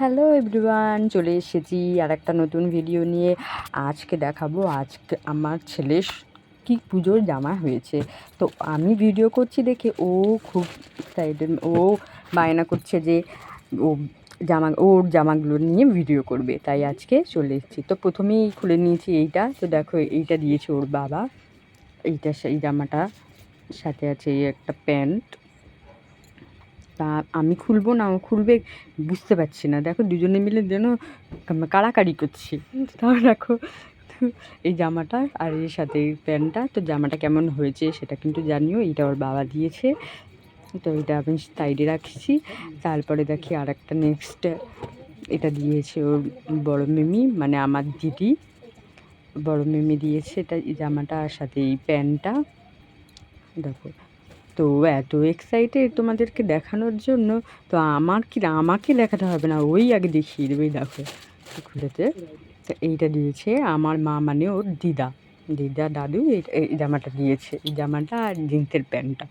Hello everyone চলে এসেছি আর একটা নতুন ভিডিও নিয়ে। আজকে দেখাবো, আজকে আমার ছেলে কি পুজোর জামা হয়েছে। তো আমি ভিডিও করছি দেখে ও খুব এক্সাইটেড ও বায়না করছে যে ও জামা, ওর জামাগুলো নিয়ে ভিডিও করবে। তাই আজকে চলে এসেছি। তো প্রথমেই খুলে নিয়েছি এইটা। তো দেখো, এইটা দিয়েছে ওর বাবা। এইটা সেই জামাটা সাথে আছে এই একটা প্যান্ট। তা আমি খুলবো না, ও খুলবে, বুঝতে পারছি না। দেখো দুজনে মিলে যেন কাড়াকাড়ি করছি। তাও দেখো, এই জামাটা আর এর সাথে এই প্যান্টটা, তো জামাটা কেমন হয়েছে সেটা কিন্তু জানিও এটা ওর বাবা দিয়েছে। তো এটা আমি সাইডে রাখছি, তারপরে দেখি আর একটা নেক্সট, এটা দিয়েছে ওর বড় মেমি মানে আমার দিদি। বড় মেমি দিয়েছে এটা এই জামাটা আর সাথে এই প্যান্টটা। দেখো তো এত এক্সাইটেড তোমাদেরকে দেখানোর জন্য, তো আমার কি, আমাকে দেখাতে হবে না? ওই আগে দেখিয়ে দেবে দেখো। খুলেতে তো এইটা দিয়েছে আমার মা মানে ওর দিদা। দিদা দাদু এই জামাটা দিয়েছে। এই জামাটা আর জিন্সের প্যান্টটা।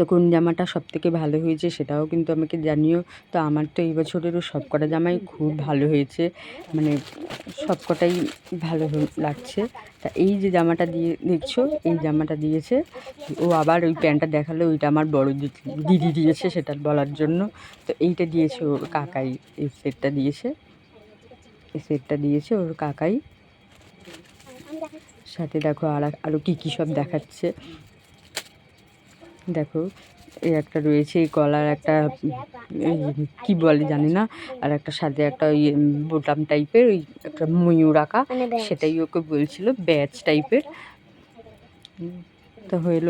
তো কোন জামাটা সব থেকে ভালো হয়েছে সেটাও কিন্তু আমাকে জানিও। তো আমার তো এই বছরেরও সব কটা জামাই খুব ভালো হয়েছে। মানে সব কটাই ভালো লাগছে। তা এই যে জামাটা দিয়ে দেখছ, এই জামাটা দিয়েছে। ও আবার ওই প্যান্টটা দেখাল, ওইটা আমার বড় দিদি দিয়েছে সেটা বলার জন্য। তো এইটা দিয়েছে ওর কাকাই, এই সেটটা দিয়েছে। এই সেটটা দিয়েছে ওর কাকাই। সাথে দেখো আর আরও কী কী সব দেখাচ্ছে। দেখো এই একটা রয়েছে এই গলার একটা কি বলে জানি না আর একটা সাথে একটা ওই বোতাম টাইপের ওই একটা ময়ূর আঁকা সেটাই ওকে বলছিল ব্যাচ টাইপের। তো হইল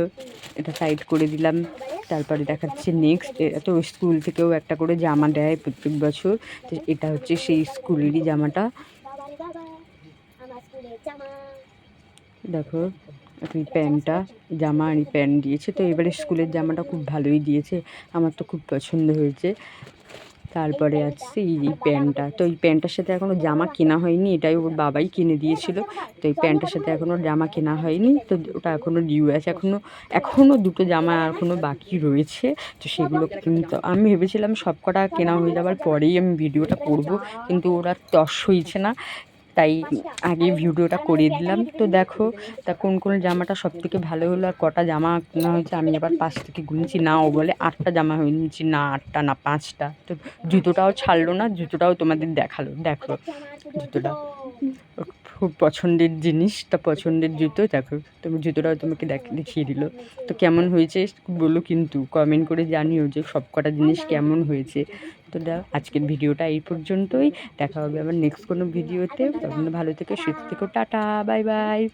এটা সাইড করে দিলাম তারপরে দেখাচ্ছে নেক্সট এত স্কুল থেকেও একটা করে জামা দেয় প্রত্যেক বছর তো এটা হচ্ছে সেই স্কুলেরই জামাটা। দেখো এই প্যান্টটা জামা আর এই প্যান্ট দিয়েছে। তো এবারে স্কুলের জামাটা খুব ভালোই দিয়েছে। আমার তো খুব পছন্দ হয়েছে। তারপরে আসছে এই প্যান্টটা। তো এই প্যান্টটার সাথে এখনও জামা কেনা হয়নি। এটাই ওর বাবাই কিনে দিয়েছিল। তো এই প্যান্টটার সাথে এখনও জামা কেনা হয়নি। তো ওটা এখনও ডিউ আছে। এখনও এখনও দুটো জামা এখনও বাকি রয়েছে। তো সেগুলো কিন্তু আমি ভেবেছিলাম সব কটা কেনা হয়ে যাওয়ার পরেই আমি ভিডিওটা করব। কিন্তু ওরা তস হয়েছে না। তাই আগে ভিডিওটা করিয়ে দিলাম। তো দেখো, তা কোন কোন জামাটা সব থেকে ভালো হলো আর কটা জামা কেনা হয়েছে আমি আবার পাঁচ থেকে গুনেছি। না ও বলে আটটা জামা হয়েছি না আটটা, না পাঁচটা। তো জুতোটাও ছাড়লো না, জুতোটাও তোমাদের দেখাল। দেখো, জুতোটা। খুব পছন্দের জিনিস, তা পছন্দের জুতো, দেখো, তুমি জুতোটাও তোমাকে দেখ- দেখিয়ে দিল। তো কেমন হয়েছে বলো কিন্তু কমেন্ট করে জানিও যে সব কটা জিনিস কেমন হয়েছে। তো দেখ আজকের ভিডিওটা এই পর্যন্তই, দেখা হবে আবার নেক্সট কোনো ভিডিওতে তখন ভালো থেকে, সুস্থ থেকো, টাটা বাই বাই